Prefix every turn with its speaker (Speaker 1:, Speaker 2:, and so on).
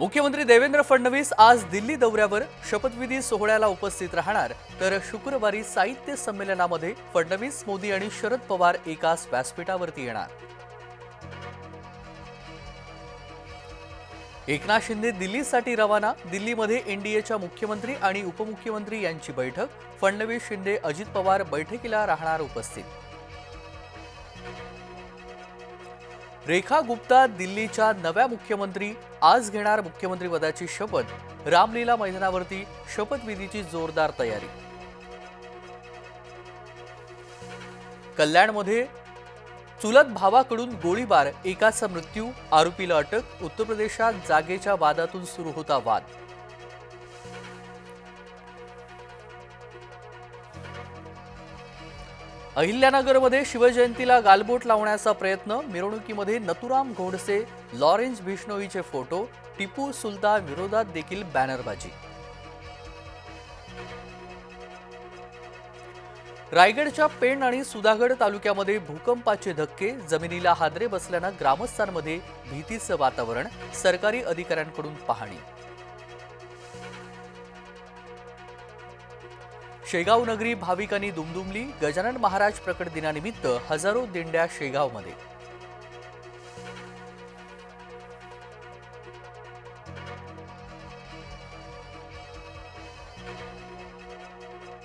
Speaker 1: मुख्यमंत्री देवेंद्र फडणवीस आज दिल्ली दौऱ्यावर शपथविधी सोहळ्याला उपस्थित राहणार. तर शुक्रवारी साहित्य संमेलनामध्ये फडणवीस मोदी आणि शरद पवार एकाच व्यासपीठावरती येणार. एकनाथ शिंदे दिल्लीसाठी रवाना. दिल्लीमध्ये एनडीएच्या मुख्यमंत्री आणि उपमुख्यमंत्री यांची बैठक. फडणवीस शिंदे अजित पवार बैठकीला राहणार उपस्थित. रेखा गुप्ता दिल्लीच्या नव्या मुख्यमंत्री आज घेणार मुख्यमंत्रीपदाची शपथ रामलीला मैदानावरती शपथविधीची जोरदार तयारी. कल्याणमध्ये चुलत भावाकडून गोळीबार एकाचा मृत्यू आरोपीला अटक उत्तर प्रदेशात जागेच्या वादातून सुरू होता वाद. अहिल्यानगरमध्ये शिवजयंतीला गालबोट लावण्याचा प्रयत्न मिरवणुकीमध्ये नथुराम घोडसे लॉरेन्स बिष्णोईचे फोटो टिपू सुलतान विरोधात देखील बॅनरबाजी. रायगडच्या पेण आणि सुधागड तालुक्यामध्ये भूकंपाचे धक्के जमिनीला हादरे बसल्यानं ग्रामस्थांमध्ये भीतीचं वातावरण सरकारी अधिकाऱ्यांकडून पाहणी. शेगाव नगरी भाविकांनी दुमदुमली गजानन महाराज प्रकट दिनानिमित्त हजारो दिंड्या शेगावमध्ये